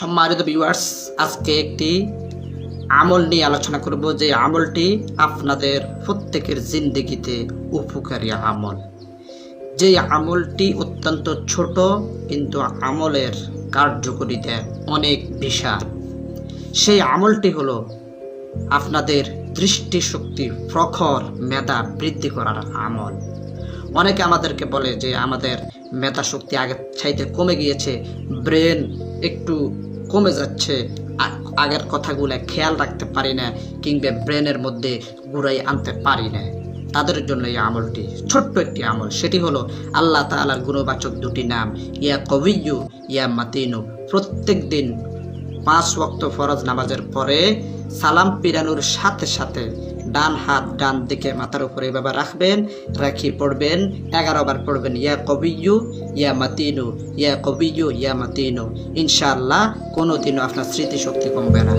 সম্মানিত ভিউয়ার্স আজকে একটি আমল নিয়ে আলোচনা করব যে আমলটি আপনাদের প্রত্যেকের জিন্দগিতে উপকারী আমল। যে আমলটি অত্যন্ত ছোট, কিন্তু আমলের কার্যকরিতা অনেক বিশাল। সেই আমলটি হলো আপনাদের দৃষ্টিশক্তি প্রখর মেধা বৃদ্ধি করার আমল। অনেকে আমাদেরকে বলে যে আমাদের মেধা শক্তি আগের চাইতে কমে গিয়েছে, ব্রেন একটু কমে যাচ্ছে। আগের কথাগুলো খেয়াল রাখতে পারি না, কিংবা ব্রেনের মধ্যে ঘুরাই আনতে পারি না। তাদের জন্য এই আমলটি ছোট্ট একটি আমল। সেটি হলো আল্লাহ তালার গুণবাচক দুটি নাম। ইয়া কবিয়ু ইয়া মাতিনু। প্রত্যেক দিন পাঁচ ওক্ত ফরজ নামাজের পরে সালাম পিরানোর সাথে সাথে ডান হাত ডান দিকে মাথার উপরে এভাবে রাখবেন, রাখি পড়বেন, এগারো বার পড়বেন, ইয়া কবিয়ু ইয়া মাতিনু, ইয়া কবিয়ু ইয়া মাতিনু। ইনশাআল্লাহ কোনোদিনও আপনার স্মৃতিশক্তি কমবে না।